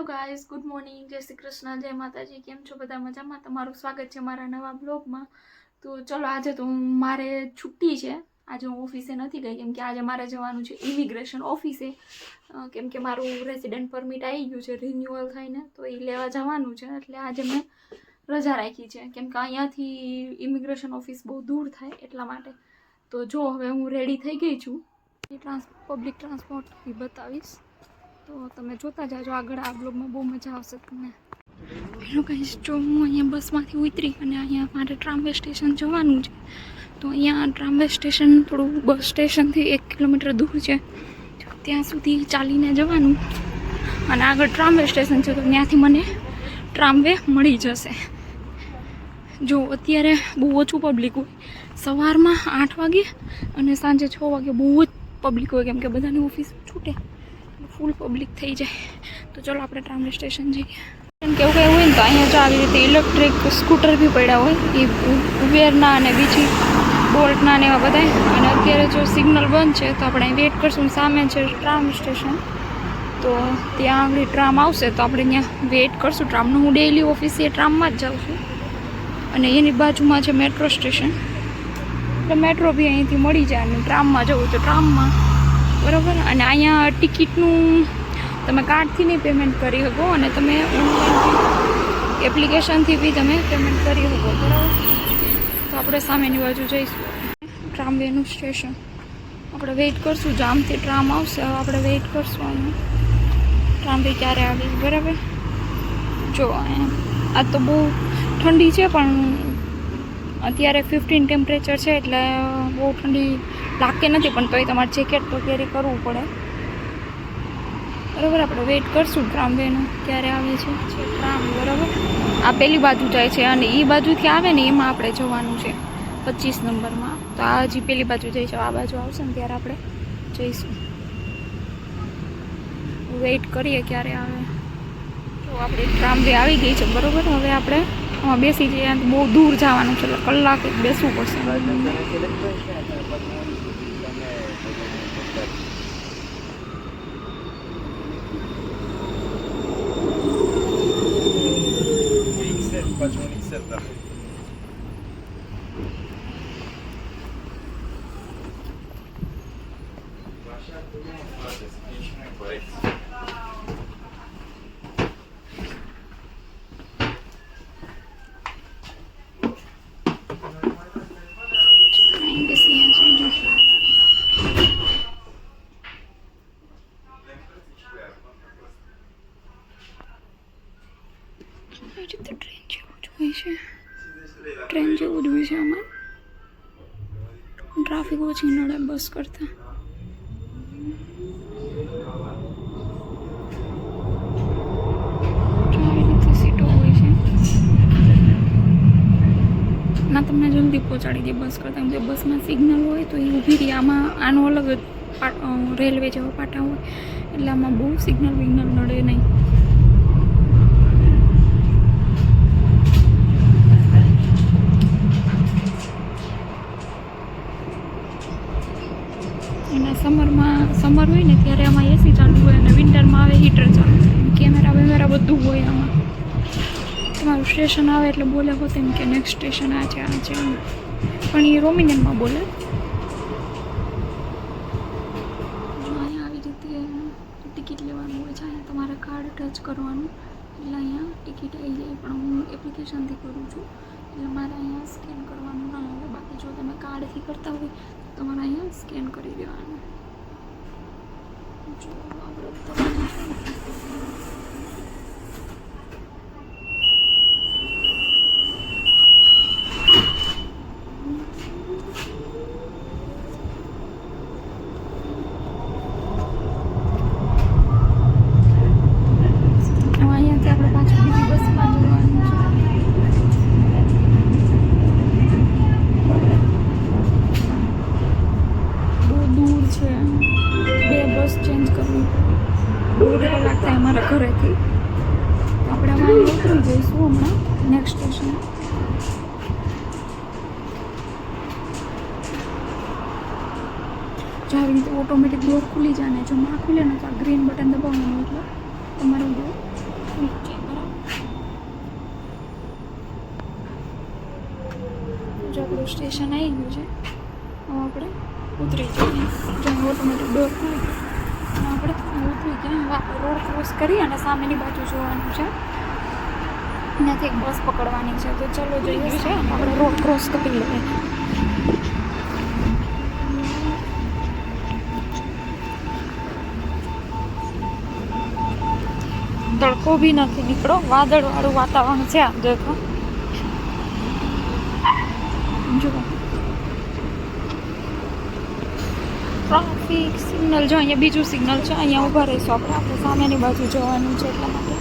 Hello guys good morning. જય શ્રી કૃષ્ણ, જય માતાજી. કેમ છો બધા મજામાં? તમારું સ્વાગત છે મારા નવા બ્લોગમાં. તો ચલો, આજે તો મારે છુટ્ટી છે. આજે હું ઓફિસે નથી ગઈ, કેમ કે આજે મારે જવાનું છે ઇમિગ્રેશન ઓફિસે. કેમ કે મારું રેસિડેન્ટ પરમિટ આવી ગયું છે રિન્યુઅલ થઈને, તો એ લેવા જવાનું છે. એટલે આજે મેં રજા રાખી છે. કેમ કે અહીંયાથી ઇમિગ્રેશન ઓફિસ બહુ દૂર થાય એટલા માટે. તો જો, હવે હું રેડી થઈ ગઈ છું. ટ્રાન્સ, પબ્લિક ટ્રાન્સપોર્ટ બતાવીશ. તો તમે જોતા જાજો આગળ આ બ્લોગમાં બહુ મજા આવશે તમને. હેલો ગાઈસ જો હું અહીંયા બસમાંથી ઉતરી અને અહીંયા મારે ટ્રામવે સ્ટેશન જવાનું છે, તો અહીંયા ટ્રામવે સ્ટેશન થોડું બસ સ્ટેશનથી એક કિલોમીટર દૂર છે. ત્યાં સુધી ચાલીને જવાનું અને આગળ ટ્રામવે સ્ટેશન છે, તો ત્યાંથી મને ટ્રામવે મળી જશે. જો અત્યારે બહુ ઓછું પબ્લિક હોય. સવારમાં આઠ વાગે અને સાંજે છ વાગે બહુ જ પબ્લિક હોય, કેમ કે બધાની ઓફિસ છૂટે. ફૂલ પબ્લિક થઈ જાય. તો ચલો આપણે ટ્રામ સ્ટેશન જઈએ. કેમ કે એવું કંઈ હોય ને તો અહીંયા જો આવી રીતે ઇલેક્ટ્રિક સ્કૂટર બી પડ્યા હોય. એ ઉબેરના અને બીજી બોલ્ટના ને એવા બધા અને અત્યારે જો સિગ્નલ બંધ છે તો આપણે વેઇટ કરશું. સામે છે ટ્રામ સ્ટેશન. તો ત્યાં આગળ ટ્રામ આવશે તો આપણે ત્યાં વેઇટ કરશું ટ્રામનું. હું ડેઇલી ઓફિસે ટ્રામમાં જ જાઉં છું. અને એની બાજુમાં છે મેટ્રો સ્ટેશન. એટલે મેટ્રો બી અહીંથી મળી જાય અને ટ્રામમાં જવું તો ટ્રામમાં. બરાબર? અને અહીંયા ટિકિટનું તમે કાર્ડથી નહીં પેમેન્ટ કરી શકો અને તમે એપ્લિકેશનથી બી તમે પેમેન્ટ કરી શકો, બરાબર? તો આપણે સામેની બાજુ જઈશું. ટ્રામવેનું સ્ટેશન. આપણે વેઇટ કરશું, જામથી ટ્રામ આવશે. હવે આપણે વેઇટ કરશું અહીંયા. ટ્રામવે ક્યારે આવી, બરાબર? જો આ તો બહુ ઠંડી છે, પણ અત્યારે ફિફ્ટીન ટેમ્પરેચર છે, એટલે બહુ ઠંડી લાગતી નથી, પણ તોય તમારે જેકેટ તો કેરી કરવું પડે. બરાબર, આપણે વેઇટ કરશું ટ્રામવેનું, ક્યારે આવે છે? ટ્રામ, બરાબર. આ પેલી બાજુ જાય છે અને એ બાજુથી આવે ને એમાં આપણે જવાનું છે પચીસ નંબરમાં. તો આ હજી પેલી બાજુ છે, આ બાજુ આવશે ને ત્યારે આપણે જઈશું. વેઇટ કરીએ ક્યારે આવે. તો આપણે ટ્રામવે આવી ગઈ છે, બરાબર. હવે આપણે આમાં બેસી જઈએ બહુ દૂર જવાનું છે, એટલે કલાક બેસવું પડશે. arkadaşlar. Bu XL, Pacman XL'den. Traffic નડે બસ કરતાં. ના, તમને જલ્દી પહોંચાડી દે બસ કરતાં. જો બસમાં સિગ્નલ હોય તો એ ઊભી રહી. આમાં આનો અલગ રેલવે જેવો પાટા હોય. એટલે આમાં બહુ સિગ્નલ વિગ્નલ નડે નહીં અને સમરમાં સમર હોય ને ત્યારે આમાં એસી ચાલુ હોય અને વિન્ટરમાં આવે હીટર ચાલુ કેમેરા વેમેરા બધું હોય આમાં. તમારું સ્ટેશન આવે એટલે બોલે હોત એમ કે નેક્સ્ટ સ્ટેશન આ છે આ છે. પણ એ રોમિનિયનમાં બોલે. અહીંયા આવી રીતે ટિકિટ લેવાનું હોય છે, અહીંયા તમારે કાર્ડ ટચ કરવાનું. એટલે અહીંયા ટિકિટ આવી જાય, પણ હું એપ્લિકેશનથી કરું છું. એટલે મારે અહીંયા સ્કેન કરવાનું ના આવે. બાકી જો તમે કાર્ડથી કરતા હોય, તો તમારે અહીંયા સ્કેન કરી દેવાનું. あっ。ઘરેથી આપણે અમારે ઉતરી જઈશું હમણાં નેક્સ્ટ સ્ટેશન જો આવી રીતે ઓટોમેટિક ડોર ખુલી જાય ને જો ના ખુલે ને તો આ ગ્રીન બટન દબાવવાનું એટલે તમારું ડોર બરાબર? જો સ્ટેશન આવી ગયું છે. હવે આપણે ઉતરી જઈએ. જો ઓટોમેટિક ડોર ખુલી આપણે ઉતરી ગયા રોડ ક્રોસ કરી અને સામેની બાજુ જોવાનું છે. ત્યાંથી એક બસ પકડવાની છે. તો ચલો જોઈએ છે. આપણે રોડ ક્રોસ કરી લઈએ. તડકો બી નથી નીકળો. વાદળવાળું વાતાવરણ છે આમ દેખો જુઓ ટ્રાફિક સિગ્નલ જો અહીંયા બીજું સિગ્નલ છે, અહીંયા ઊભા રહીશું આપણે. આપણે સામેની બાજુ જવાનું છે એટલા માટે.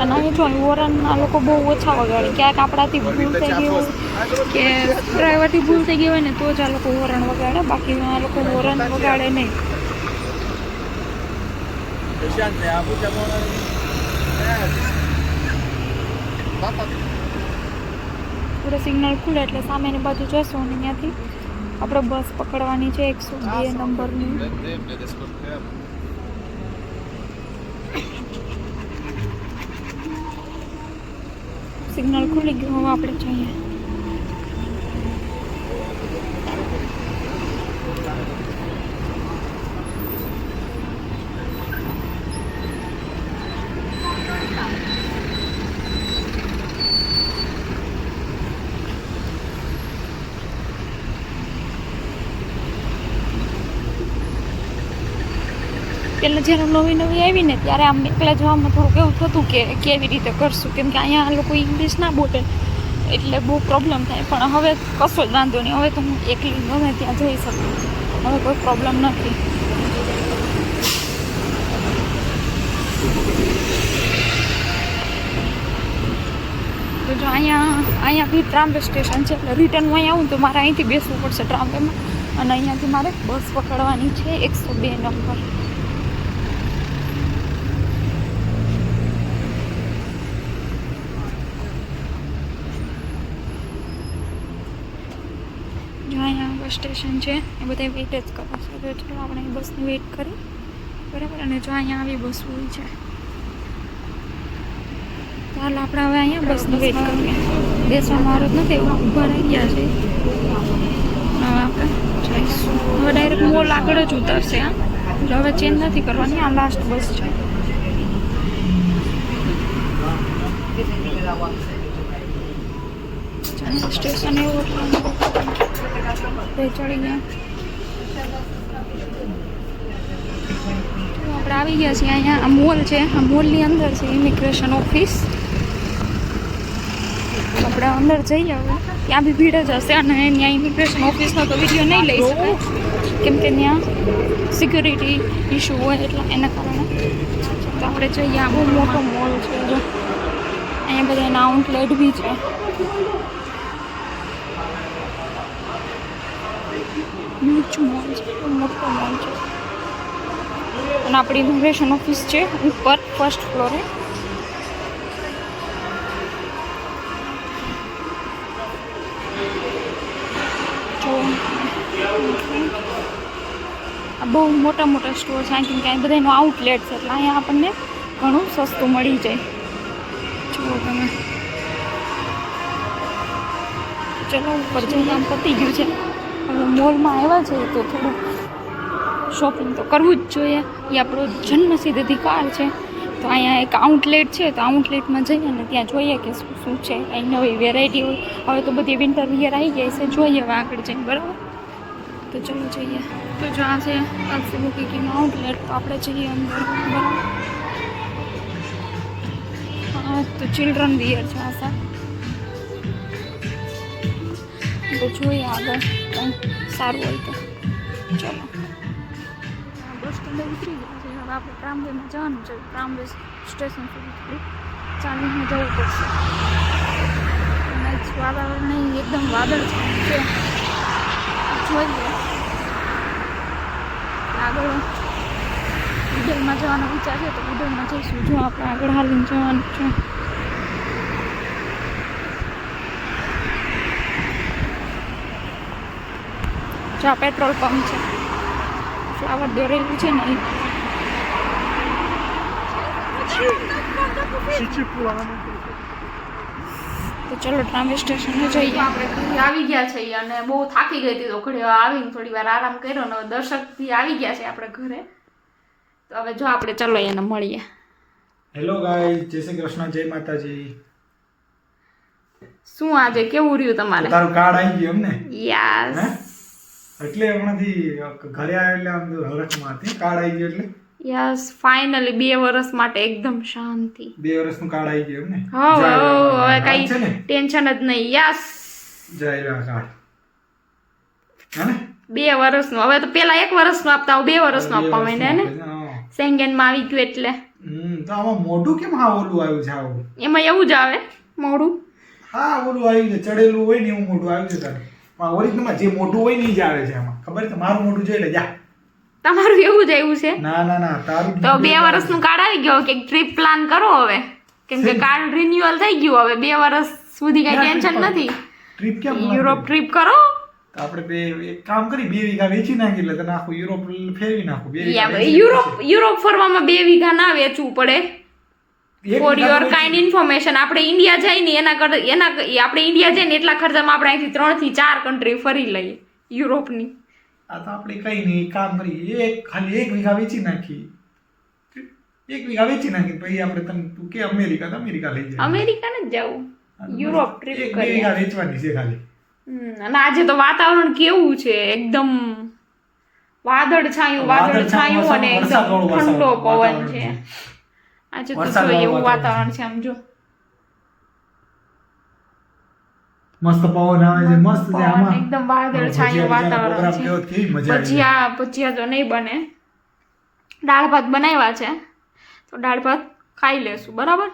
અને અહીં જો અહીં ઓરનના લોકો બહુ ઓછા વગાડે. ક્યાંક આપણાથી ભૂલ થઈ ગઈ હોય કે ડ્રાઈવરથી ભૂલ થઈ ગઈ હોય ને, તો જ આ લોકો હોરન વગાડે. બાકી આ લોકો હોરન વગાડે નહીં. પૂરે સિગ્નલ ખુલે એટલે સામેની બાજુ જશું અને ત્યાંથી આપણે બસ પકડવાની છે એકસો બે નંબરની. સિગ્નલ ખુલી ગયું હવે આપણે જઈએ. પેલા જ્યારે નવી નવી આવી ને ત્યારે આમ એકલા જવામાં થોડુંક એવું થતું કે કેવી રીતે કરશું? કેમ કે અહીંયા લોકો ઇંગ્લિશ ના બોલે, એટલે બહુ પ્રોબ્લેમ થાય. પણ હવે કશો જ વાંધો નહીં. હવે તો હું એકલી ગમે ત્યાં જઈ શકું. હવે કોઈ પ્રોબ્લેમ નથી. તો જો અહીંયા અહીંયા બી ટ્રામ્બે સ્ટેશન છે, એટલે રિટર્ન અહીંયા આવું તો મારે અહીંથી બેસવું પડશે ટ્રામ્બેમાં અને અહીંયાથી મારે બસ પકડવાની છે, એકસો બે નંબર જો અહીંયા બસ સ્ટેશન છે. એ બધા વેઇટ જ કરે. છે તો ચલો આપણે બસની વેઇટ કરી. બરાબર? અને જો અહીંયા આવી બસ હોય છે. હાલ આપણે હવે અહીંયા બસની વેઇટ કરીએ. બેસવા મારો જ નથી ઊભા રહી ગયા છે. હવે આપણે જઈશું. હવે ડાયરેક્ટ મોલ આગળ જ ઉતરશે હા. એટલે હવે ચેન્જ નથી કરવાની આ લાસ્ટ બસ છે. સ્ટેશન એવું ચડી ગયા. આપણે આવી ગયા છીએ અહીંયા, આ મોલ છે, આ મોલની અંદર છે ઇમિગ્રેશન ઓફિસ આપણે અંદર જઈએ હવે ત્યાં બી ભીડ જ હશે અને ત્યાં ઇમિગ્રેશન ઓફિસનો તો વીડિયો નહીં લઈ શકાય. કેમ કે ત્યાં સિક્યુરિટી ઇસ્યુ હોય એટલે એના કારણે. તો આપણે જઈએ, આ બહુ મોટો મોલ છે. અહીંયા બધા એના આઉટલેટ બી છે. હ્યુજ મોલ છે મોટો મોલ છે અને આપણી ઇમિગ્રેશન ઓફિસ છે ઉપર ફર્સ્ટ ફ્લોરે બહુ મોટા મોટા સ્ટોર છે કેમ કે બધાનું આઉટલેટ છે, એટલે અહીંયા આપણને ઘણું સસ્તું મળી જાય. જુઓ તમે. ચલો, ઉપર જઈને પતી ગયું છે. મોલમાં આવ્યા છે, તો થોડુંક શોપિંગ તો કરવું જ જોઈએ. એ આપણો જન્મસિદ્ધ અધિકાર છે. તો અહીંયા એક આઉટલેટ છે, તો આઉટલેટમાં જઈએ ને ત્યાં જોઈએ કે શું શું છે. કંઈ નવી વેરાયટી હોય. હવે તો બધી વિન્ટર વિયર આવી ગઈ છે. જોઈએ હવે આગળ જઈને, બરાબર? તો ચલો જઈએ. તો જો આ છે અલ્ફી બુકીનું આઉટલેટ તો આપણે જઈએ અંદર, બરાબર? તો ચિલ્ડ્રન વિયર છે આ સર તો જોઈએ આગળ. કંઈ સારું હોય તો. ચલો. બસ સ્ટેન્ડે ઉતરી ગયા છે હવે આપણે ટ્રામવેમાં જવાનું છે. ટ્રામવે સ્ટેશન સુધી થોડું ચાલીને જવું પડશે. અને વાતાવરણ એકદમ વાદળ છે. જોઈએ. આગળ ઉડલમાં જવાનો વિચાર છે તો ઉડલમાં જઈશું. જો આપણે આગળ હાલીને જવાનું છે. જો આ પેટ્રોલ પંપ છે. ફ્લાવર દોરેલું છે ને. તો ચલો ટ્રામે સ્ટેશને જઈએ. આપણે આવી ગયા છે અને બહુ થાકી ગઈ હતી તો ઘરે આવીને થોડી વાર આરામ કર્યો ને દર્શક દર્શકથી આવી ગયા છે આપણે ઘરે. તો હવે જો આપણે ચલો એને મળીએ. હેલો ગાય જય શ્રી કૃષ્ણ જય માતાજી. શું આજે કેવું રહ્યું તમારે? તારું કાર્ડ આવી ગયું એમને? યસ હે? એટલે હમણાંથી ઘરે આવેલા આમ હરખમાં હતી કાર્ડ આવી ગયું એટલે? યસ ફાઇનલી બે વર્ષ માટે એકદમ શાંતિ. બે વર્ષનું કાર્ડ આવી ગયું એમને હવે હવે કઈ ટેન્શન જ નહીં. યસ. જય કાર્ડ બે વર્ષનું. હવે તો પેલા એક વર્ષનું આપતા હવે બે વર્ષનું આપવા માંડ્યા ને. સેંગેનમાં આવી ગયું એટલે. તો આમાં મોઢું કેમ હા ઓલું આવ્યું છે આવું? એમાં એવું જ આવે મોડું હા ઓલું આવ્યું છે ચડેલું હોય ને એવું મોઢું આવ્યું છે તારે. ઓરિજિનલમાં જે મોઢું હોય ને જ આવે છે એમાં. ખબર છે? મારું મોઢું જોઈ લે જા. તમારું એવું જ આવ્યું છે? ના ના ના તારું તો બે વર્ષનું કાર્ડ આવી ગયો. કે ટ્રીપ પ્લાન કરો હવે. કેમ કે કાર્ડ રિન્યુઅલ થઈ ગયું. હવે બે વર્ષ સુધી કઈ ટેન્શન નથી. ટ્રીપ કેમ યુરોપ ટ્રીપ કરો? આપણે બે એક કામ કરી બે વીઘા વેચી નાખી એટલે તને આખું યુરોપ ફેરવી નાખું. બે યુરોપ યુરોપ ફરવામાં બે વીઘા ના વેચવું પડે. ફોર યોર કાઇન્ડ ઇન્ફોર્મેશન આપણે ઇન્ડિયા જઈએ ને એના કર એના આપણે ઇન્ડિયા જઈએ ને એટલા ખર્ચામાં આપણે અહીંથી ત્રણથી ચાર કન્ટ્રી ફરી લઈએ યુરોપની. આ તો આપણે કઈ નહીં કામ કરી એક ખાલી એક વીઘા વેચી નાખી એક વીઘા વેચી નાખી પછી આપણે તમે તું કે અમેરિકા તો અમેરિકા લઈ જાય અમેરિકા ને જવું. યુરોપ ટ્રીપ કરી વીઘા વેચવાની છે ખાલી. અને આજે તો વાતાવરણ કેવું છે એકદમ વાદળ છાયું વાદળ છાયું અને એકદમ ઠંડો પવન છે. આજે તો એવું વાતાવરણ છે આમ જો. મસ્ત પવન આવે છે મસ્ત છે આમાં. એકદમ વાદળ છાયું વાતાવરણ છે. ભજીયા ભજીયા તો નહીં બને. દાળ ભાત બનાવ્યા છે તો દાળ ભાત ખાઈ લેશું બરાબર?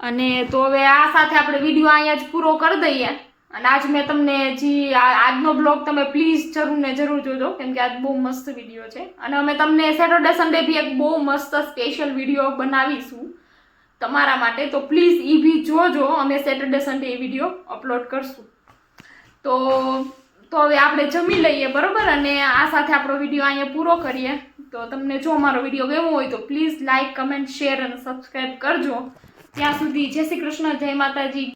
અને તો હવે આ સાથે આપણે વીડિયો અહીંયા જ પૂરો કરી દઈએ. અને આજ મેં તમને જે આજનો બ્લોગ તમે પ્લીઝ જરૂર ને જરૂર જોજો, કેમ કે આજ બહુ મસ્ત વીડિયો છે. અને અમે તમને સેટરડે સન્ડે બી એક બહુ મસ્ત સ્પેશિયલ વીડિયો બનાવીશું તમારા માટે. તો પ્લીઝ એ બી જોજો, અમે સેટરડે સન્ડે એ વીડિયો અપલોડ કરશું. તો તો હવે આપણે જમી લઈએ, બરાબર? અને આ સાથે આપણો વીડિયો અહીંયા પૂરો કરીએ. તો તમને જો અમારો વીડિયો ગમ્યો હોય તો પ્લીઝ લાઇક કમેન્ટ શેર અને સબસ્ક્રાઈબ કરજો. ત્યાં સુધી જય શ્રી કૃષ્ણ, જય માતાજી.